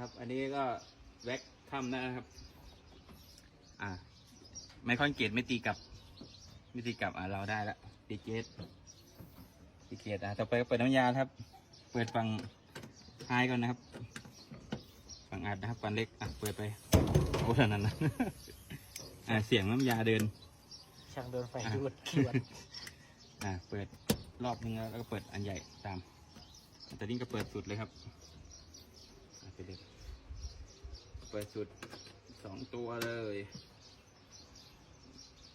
ครับ อันนี้ก็แว็กค่ำนะครับ อ่า ไม่คอนเกตไม่ตีกลับ ไม่ตีกลับอ่าเราได้แล้วตีเกตตีเกตอะต่อไปก็เปิดน้ำยาครับ เปิดฝั่งท้ายก่อนนะครับ ฝั่งอัดนะครับฝั่งเล็กอะเปิดไปโอ้เท่านั้นนะอ่าเสียงน้ำยาเดิน ช่างเดินไฟอะยวดขวดอ่าเปิดรอบนึงแล้วแล้วก็เปิดอันใหญ่ตามแต่นี่ก็เปิดสุดเลยครับอะไปเลย เปิดสุดสองตัวเลย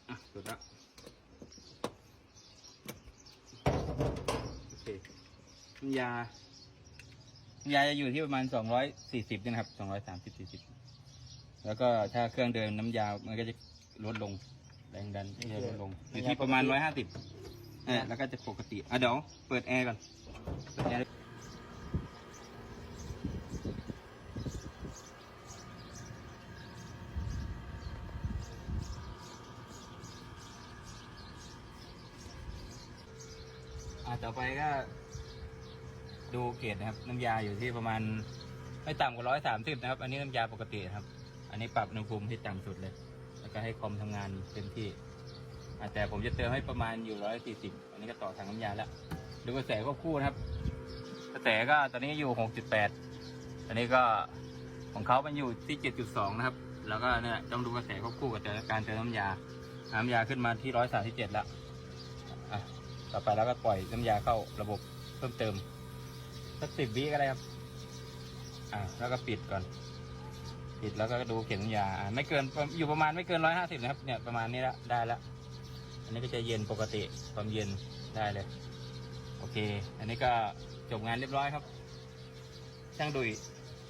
อะ สุดละโอเคน้ำยาน้ำยาจะอยู่ที่ประมาณสองร้อยสี่สิบนะครับสองร้อยสามสิบสี่สิบแล้วก็ถ้าเครื่องเดินน้ำยา มันก็จะลดลง แรงดันจะลดลง อยู่ที่ประมาณร้อยห้าสิบเออแล้วก็จะปกติ อะเดี๋ยว เปิดแอร์ก่อนเปิดแอร์ อ่าต่อไปก็ ดูเกรดนะครับ น้ำยาอยู่ที่ประมาณ ไม่ต่ำกว่าร้อยสามสิบนะครับ อันนี้น้ำยาปกติครับ อันนี้ปรับอุณหภูมิที่ต่ำสุดเลย แล้วก็ให้คอมทำงานเต็มที่อ่าแต่ผมจะเติมให้ประมาณอยู่ร้อยสี่สิบอันนี้ก็ต่อทางน้ำยาแล้วดูกระแสควบคู่นะครับ กระแสก็ตอนนี้อยู่หกจุดแปดอันนี้ก็ของเขามันอยู่ที่เจ็ดจุดสองนะครับ แล้วก็เนี่ยต้องดูกระแสควบคู่กับการเติมน้ำยา น้ำยาขึ้นมาที่ร้อยสามสิบเจ็ดแล้วอะ ต่อไปแล้วก็ปล่อยน้ำยาเข้าระบบเพิ่มเติมสักสิบวิก็ได้ครับ อ่า แล้วก็ปิดก่อน ปิดแล้วก็ดูเข็มน้ำยาอ่าไม่เกินอยู่ประมาณไม่เกินร้อยห้าสิบนะครับ เนี่ยประมาณนี้ละได้แล้วอันนี้ก็จะเย็นปกติความเย็นได้เลย โอเค อันนี้ก็จบงานเรียบร้อยครับ ช่างดุย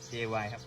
JY ครับ